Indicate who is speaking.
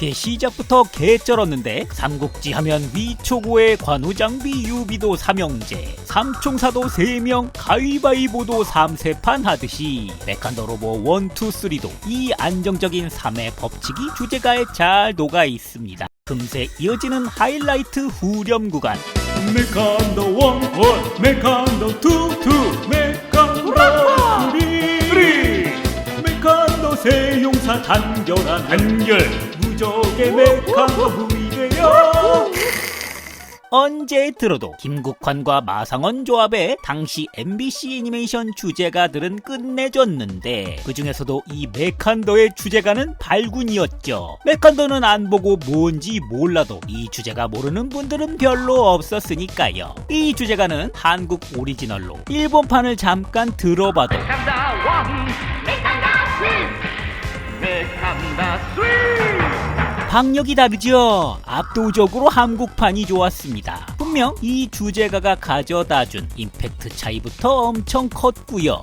Speaker 1: 이렇게 시작부터 개쩔었는데 삼국지 하면 위초고의 관우장비 유비도 삼형제 삼총사도 세명 가위바위보도 삼세판 하듯이 메칸더로보 1, 2, 3도 이 안정적인 3의 법칙이 주제가에 잘 녹아 있습니다. 금세 이어지는 하이라이트 후렴 구간.
Speaker 2: 메칸더 1, 1 메칸더 2, 2 세 용사 단결한 단결. 무적의 메칸더 후이되어.
Speaker 1: 언제 들어도 김국환과 마상원 조합의 당시 MBC 애니메이션 주제가들은 끝내줬는데 그 중에서도 이 메칸더의 주제가는 발군이었죠. 메칸더는 안 보고 뭔지 몰라도 이 주제가 모르는 분들은 별로 없었으니까요. 이 주제가는 한국 오리지널로 일본판을 잠깐 들어봐도 박력이 다르죠. 압도적으로 한국판이 좋았습니다. 분명 이 주제가가 가져다준 임팩트 차이부터 엄청 컸고요.